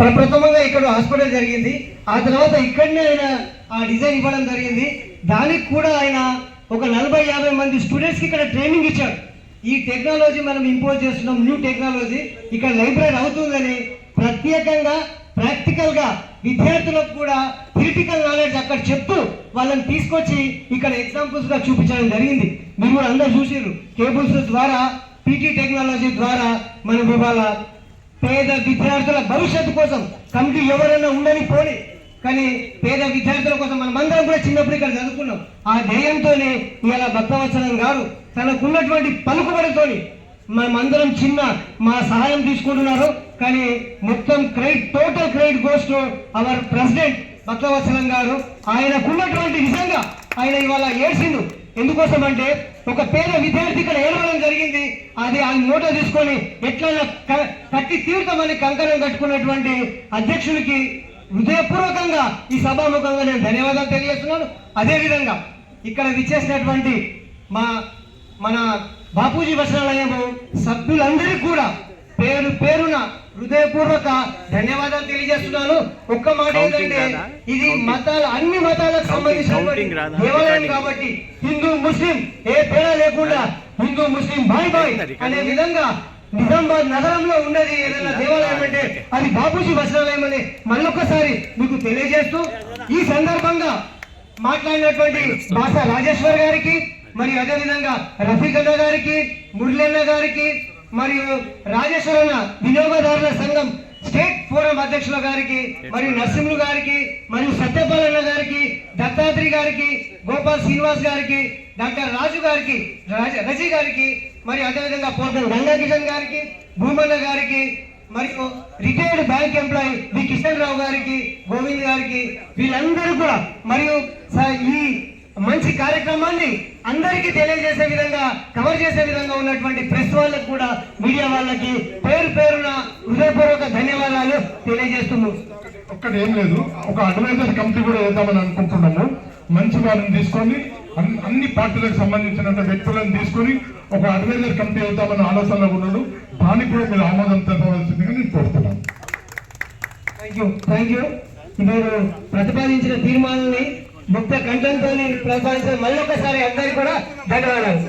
ప్రప్రథమంగా ఇక్కడ హాస్పిటల్ జరిగింది. ఆ తర్వాత ఇక్కడనే ఆయన ఆ డిజైన్ ఇవ్వడం జరిగింది. దానికి కూడా ఆయన ఒక నలభై యాభై మంది స్టూడెంట్స్కి ఇక్కడ ట్రైనింగ్ ఇచ్చాడు ఈ టెక్నాలజీ మనం ఇంపోజ్ చేస్తున్నాం న్యూ టెక్నాలజీ ఇక్కడ లైబ్రరీ అవుతుందని ప్రత్యేకంగా ప్రాక్టికల్గా విద్యార్థులకు కూడా క్రిటికల్ నాలెడ్జ్ అక్కడ చెప్తూ వాళ్ళని తీసుకొచ్చి ఇక్కడ ఎగ్జాంపుల్స్గా చూపించడం జరిగింది. మీరు కూడా అందరూ చూసారు కేబుల్స్ ద్వారా పీటీ టెక్నాలజీ ద్వారా మనం ఇవాళ పేద విద్యార్థుల భవిష్యత్తు కోసం కమిటీ ఎవరైనా ఉండని పోని కానీ పేద విద్యార్థుల కోసం మనం అందరం కూడా చిన్నప్పుడు ఇక్కడ చదువుకున్నాం. ఆ ధ్యేయంతోనే ఇవాళ భక్తవత్సలం గారు తనకున్నటువంటి పలుకుబడితోని మనమందరం చిన్న మా సహాయం తీసుకుంటున్నారు. కానీ మొత్తం credit total credit goes to our president Bhaktavatsalam garu. ఆయనకున్నటువంటి నిజంగా ఆయన ఇవాళ ఏడ్చిండు. ఎందుకోసం అంటే ఒక పేద విద్యార్థి ఇక్కడ అది ఆ నోట తీసుకొని ఎట్లా కట్టి తీర్థమని కంకణం కట్టుకున్నటువంటి అధ్యక్షుడికి హృదయపూర్వకంగా ఈ సభాముఖంగా నేను ధన్యవాదాలు తెలియజేస్తున్నాను అదేవిధంగా ఇక్కడ విచ్చేసినటువంటి మా మన బాపూజీ వచనాలయము సభ్యులందరికీ కూడా పేరు పేరున హృదయపూర్వక ధన్యవాదాలు తెలియజేస్తున్నాను ఒక్క మాట ఏంటంటే? ఇది. మతాల అన్ని మతాలకు రాదా? దేవాలయం. కాబట్టి హిందూ ముస్లిం ఏ తేడా లేకుండా హిందూ ముస్లిం బాయ్ బాయ్. అనే విధంగా నిజామాబాద్ నగరంలో ఉన్నది ఏదైనా దేవాలయం అంటే అది బాపూజీ వచనాలయం అని మళ్ళొక్కసారి మీకు తెలియజేస్తూ ఈ సందర్భంగా మాట్లాడినటువంటి భాష రాజేశ్వర్ గారికి మరియు అదేవిధంగా రఫీక్ అన్న గారికి మురళన్న గారికి మరియు రాజేశ్వరన్న వినియోగదారుల సంఘం పూర్వం అధ్యక్షుల గారికి మరియు నరసింహులు గారికి మరియు సత్యపాలన్న గారికి దత్తాత్రి గారికి గోపాల్ శ్రీనివాస్ గారికి డాక్టర్ రాజు గారికి రాజ- రజీ గారికి మరియు అదేవిధంగా పోతం గంగాకిషన్ గారికి భూమన్న గారికి మరియు retired bank employee V. Kishan Rao గారికి గోవింద్ గారికి వీళ్ళందరూ కూడా మరియు స- ఈ మంచి కార్యక్రమాన్ని అందరికీ తెలియజేసే విధంగా కవర్ చేసే విధంగా ఉన్నటువంటి ప్రెస్ వాళ్ళకి కూడా మీడియా వాళ్ళకి పేరు పేరున హృదయపూర్వక ధన్యవాదాలు. తెలియజేస్తున్నాం ఒక్కటి ఏం లేదు. ఒక అడ్వైజర్ కమిటీ కూడా వేద్దామని అనుకుంటున్నాము. మంచి వారిని తీసుకొని అన్ని పార్టీలకు సంబంధించిన వ్యక్తులను తీసుకొని ఒక అడ్వైజర్ కమిటీ వేద్దామని ఆలోచనలో ఉన్నాడు. దానికి కూడా మీరు ఆమోదం తెలపవలసిందిగా నేను కోరుతున్నాను. థ్యాంక్ యూ థ్యాంక్ యూ మీరు ప్రతిపాదించిన తీర్మానాన్ని ముక్త కంఠంతో ప్రతిపాదించిన మళ్ళీ ఒకసారి అందరికీ కూడా ధన్యవాదాలు.